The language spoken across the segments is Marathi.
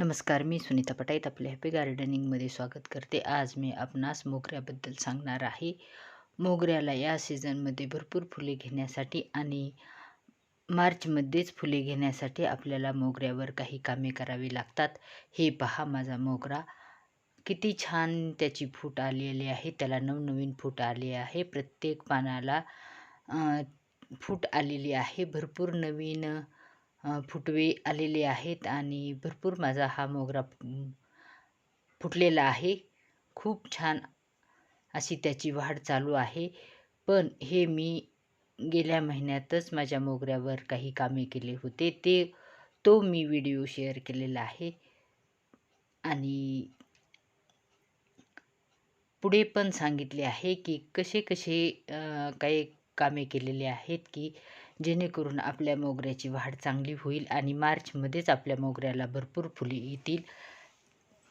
नमस्कार मी सुनीता पटाईत आपल्या हॅपी गार्डनिंगमध्ये स्वागत करते. आज मी आपणास मोगऱ्याबद्दल सांगणार आहे. मोगऱ्याला या सीझनमध्ये भरपूर फुले घेण्यासाठी आणि मार्चमध्येच फुले घेण्यासाठी आपल्याला मोगऱ्यावर काही कामे करावी लागतात. हे पहा माझा मोगरा. किती छान त्याची फूट आलेली आहे. त्याला नवनवीन फूट आली आहे. प्रत्येक पानाला फूट आलेली आहे. भरपूर नवीन फुटवे आलेले आहेत आणि भरपूर माझा हा मोगरा फुटलेला आहे. खूप छान अशी त्याची वाढ चालू आहे. पण हे मी गेल्या महिन्यातच माझ्या मोगऱ्यावर काही कामे केले होते. ते तो मी व्हिडिओ शेअर केलेला आहे. आणि पुढे पण सांगितले आहे की कसे कसे काही कामे केलेले आहेत की जेणेकरून आपल्या मोगऱ्याची वाढ चांगली होईल आणि मार्चमध्येच आपल्या मोगऱ्याला भरपूर फुले येतील.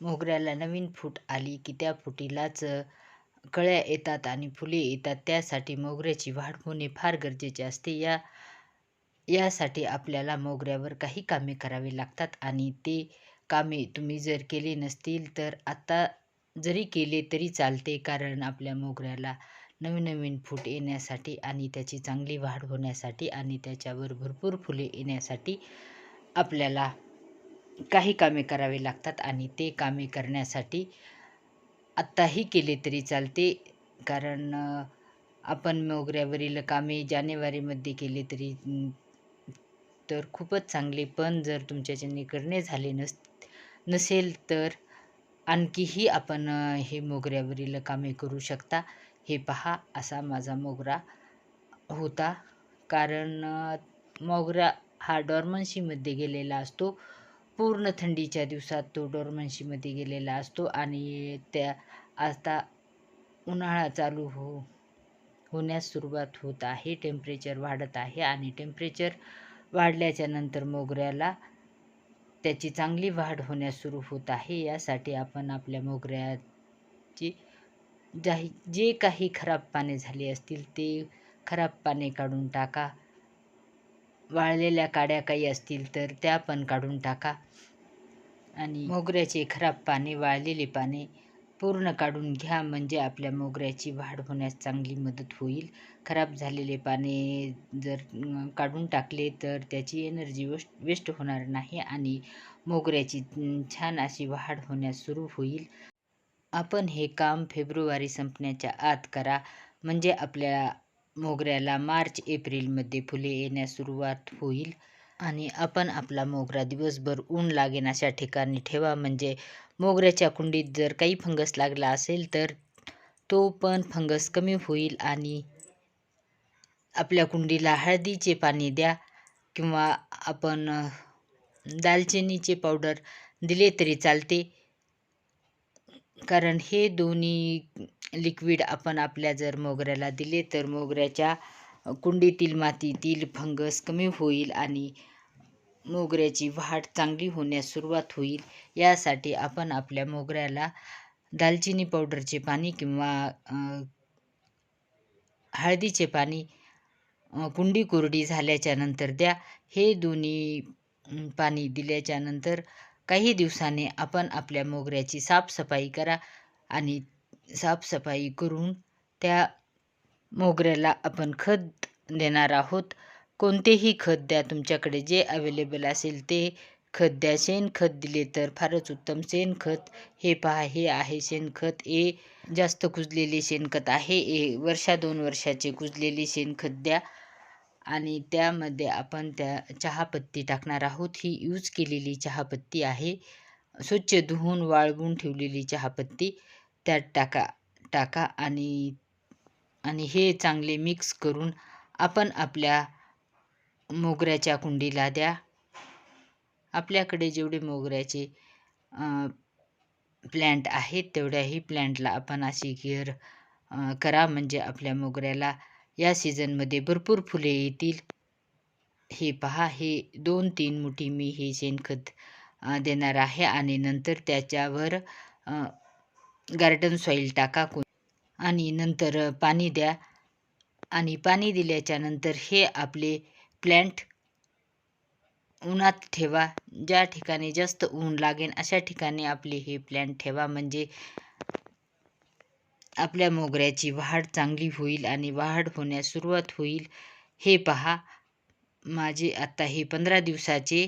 मोगऱ्याला नवीन फूट आली की त्या फुटीलाच कळ्या येतात आणि फुले येतात. त्यासाठी मोगऱ्याची वाढ होणे फार गरजेचे असते. या यासाठी आपल्याला मोगऱ्यावर काही कामे करावी लागतात आणि ते कामे तुम्ही जर केले नसतील तर आत्ता जरी केले तरी चालते कारण आपल्या मोगऱ्याला नवीन नवीन फूट येण्यासाठी आणि त्याची चांगली वाढ होण्यासाठी आणि त्याच्यावर भरपूर फुले येण्यासाठी आपल्याला काही कामे करावे लागतात आणि ते कामे करण्यासाठी आत्ताही केले तरी चालते. कारण आपण मोगऱ्यावरील कामे जानेवारीमध्ये केले तरी तर खूपच चांगले. पण जर तुमच्याच्याने करणे झाले नस नसेल तर आणखीही आपण हे मोगऱ्यावरील कामे करू शकता. हे पहा असा माझा मोगरा होता. कारण मोगरा हा डॉर्मन्सीमध्ये गेलेला असतो. पूर्ण थंडीच्या दिवसात तो डॉर्मन्सीमध्ये गेलेला असतो आणि त्या आता उन्हाळा चालू हो होण्यास सुरुवात होत आहे. टेम्परेचर वाढत आहे आणि टेम्परेचर वाढल्याच्या नंतर मोगऱ्याला त्याची चांगली वाढ होण्यास सुरू होत आहे. यासाठी आपण आपल्या मोगऱ्याची जाही जे काही खराब पाने झाले असतील ते खराब पाने काढून टाका. वाळलेल्या काड्या काही असतील तर त्या पण काढून टाका. आणि मोगऱ्याचे खराब पाने वाळलेले पाने पूर्ण काढून घ्या म्हणजे आपल्या मोगऱ्याची वाढ होण्यास चांगली मदत होईल. खराब झालेले पाने जर काढून टाकले तर त्याची एनर्जी वेस्ट वेस्ट होणार नाही आणि मोगऱ्याची छान अशी वाढ होण्यास सुरू होईल. आपण हे काम फेब्रुवारी संपण्याच्या आत करा. म्हणजे आपल्या मोगऱ्याला मार्च एप्रिलमध्ये फुले येण्यास सुरुवात होईल. आणि आपण आपला मोगरा दिवसभर ऊन लागेन अशा ठिकाणी ठेवा. म्हणजे मोगऱ्याच्या कुंडीत जर काही फंगस लागला असेल तर तो पण फंगस कमी होईल. आणि आपल्या कुंडीला हळदीचे पाणी द्या किंवा आपण दालचिनीचे पावडर दिले तरी चालते. कारण हे दोन्ही लिक्विड आपण आपल्या जर मोगऱ्याला दिले तर मोगऱ्याच्या कुंडीतील मातीतील फंगस कमी होईल आणि मोगऱ्याची वाढ चांगली होण्यास सुरुवात होईल. यासाठी आपण आपल्या मोगऱ्याला दालचिनी पावडरचे पाणी किंवा हळदीचे पाणी कुंडी कोरडी झाल्याच्यानंतर द्या. हे दोन्ही पाणी दिल्याच्यानंतर काही दिवसाने आपण आपल्या मोगऱ्याची साफसफाई करा आणि साफसफाई करून त्या मोगऱ्याला आपण खत देणार आहोत. कोणतेही खत द्या तुमच्याकडे जे अवेलेबल असेल ते खत द्या. शेणखत दिले तर फारच उत्तम. शेणखत हे पहा हे आहे शेणखत ए जास्त कुजलेले शेणखत आहे. ए वर्षा दोन वर्षाचे कुजलेले शेणखत द्या. आणि त्यामध्ये आपण त्या चहापत्ती टाकणार आहोत. ही यूज केलेली चहापत्ती आहे. स्वच्छ धुवून वाळवून ठेवलेली चहापत्ती. त्यात टाका टाका आणि आणि हे चांगले मिक्स करून आपण आपल्या मोगऱ्याच्या कुंडीला द्या. आपल्याकडे जेवढे मोगऱ्याचे प्लॅन्ट आहेत तेवढ्याही प्लॅन्टला आपण अशी केअर करा. म्हणजे आपल्या मोगऱ्याला या सीझनमध्ये भरपूर फुले येतील. हे पहा हे दोन तीन मुठी मी हे शेणखत देणार आहे आणि नंतर त्याच्यावर गार्डन सॉईल टाका आणि नंतर पाणी द्या. आणि पाणी दिल्याच्या नंतर हे आपले प्लॅन्ट उन्हात ठेवा. ज्या ठिकाणी जास्त ऊन लागेल अशा ठिकाणी आपले हे प्लॅन्ट ठेवा. म्हणजे आपल्या मोगऱ्याची वाढ चांगली होईल आणि वाढ होण्यास सुरुवात होईल. हे पहा माझे आत्ता हे पंधरा दिवसाचे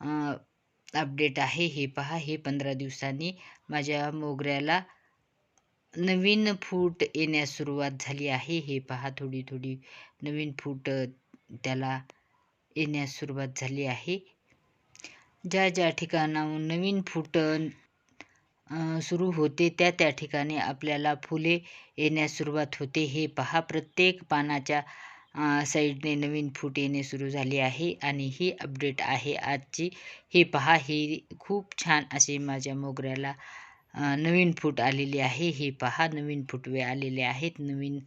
अपडेट आहे. हे पहा हे पंधरा दिवसांनी माझ्या मोगऱ्याला नवीन फूट येण्यास सुरुवात झाली आहे. हे पहा थोडी थोडी नवीन फूट त्याला येण्यास सुरुवात झाली आहे. ज्या ज्या ठिकाणाहून नवीन फूट सुरू होते. त्या त्या ठिकाणी आपल्याला फुले येण्यास सुरुवात होते. हे पहा प्रत्येक पानाच्या साईडने नवीन फूट येणे सुरू झाले आहे आणि ही अपडेट आहे आजची. हे पहा हे खूप छान असे माझ्या मोगऱ्याला नवीन फूट आलेले आहे. हे पहा नवीन फुटवे आलेले आहेत. नवीन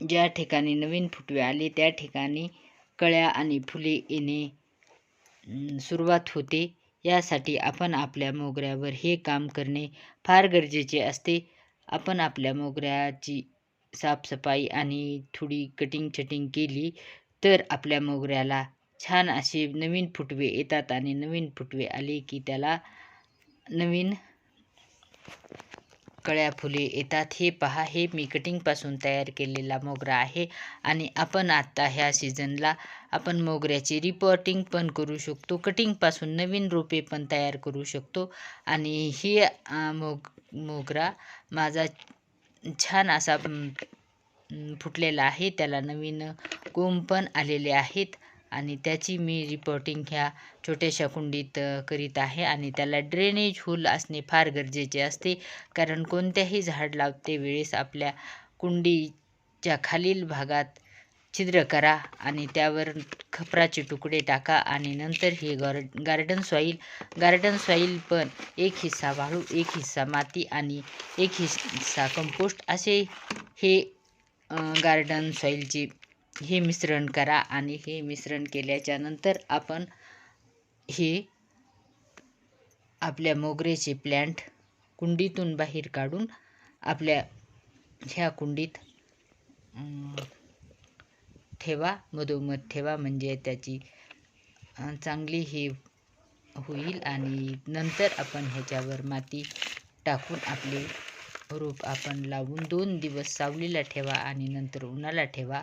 ज्या ठिकाणी नवीन फुटवे आले त्या ठिकाणी कळ्या आणि फुले येणे सुरुवात होते. यासाठी आपण आपल्या मोगऱ्यावर हे काम करणे फार गरजेचे असते. आपण आपल्या मोगऱ्याची साफसफाई आणि थोडी कटिंग छटिंग केली तर आपल्या मोगऱ्याला छान असे नवीन फुटवे येतात आणि नवीन फुटवे आले की त्याला नवीन कळ्या फुले येतात. हे पहा हे मी कटिंगपासून तयार केलेला मोगरा आहे आणि आपण आत्ता ह्या सीझनला आपण मोगऱ्याची रिपोर्टिंग पण करू शकतो. कटिंगपासून नवीन रोपे पण तयार करू शकतो. आणि ही मोग मोगरा माझा छान असा फुटलेला आहे. त्याला नवीन कोंब पण आलेले आहेत. आणि त्याची मी रिपोर्टिंग ह्या छोट्याशा कुंडीत करीत आहे. आणि त्याला ड्रेनेज होल असणे फार गरजेचे असते. कारण कोणत्याही झाड लावते वेळेस आपल्या कुंडीच्या खालील भागात छिद्र करा आणि त्यावर खपराचे तुकडे टाका आणि नंतर हे गार गार्डन सॉईल गार्डन सॉईल पण एक हिस्सा वाळू एक हिस्सा माती आणि एक हिस्सा कंपोस्ट असे हे गार्डन सॉईलचे हे मिश्रण करा आणि हे मिश्रण केल्याच्यानंतर आपण हे आपल्या मोगऱ्याचे प्लॅन्ट कुंडीतून बाहेर काढून आपल्या ह्या कुंडीत ठेवा मधोमध ठेवा म्हणजे त्याची चांगली हे होईल आणि नंतर आपण ह्याच्यावर माती टाकून आपले रोप आपण लावून दोन दिवस सावलीला ठेवा आणि नंतर उन्हाला ठेवा.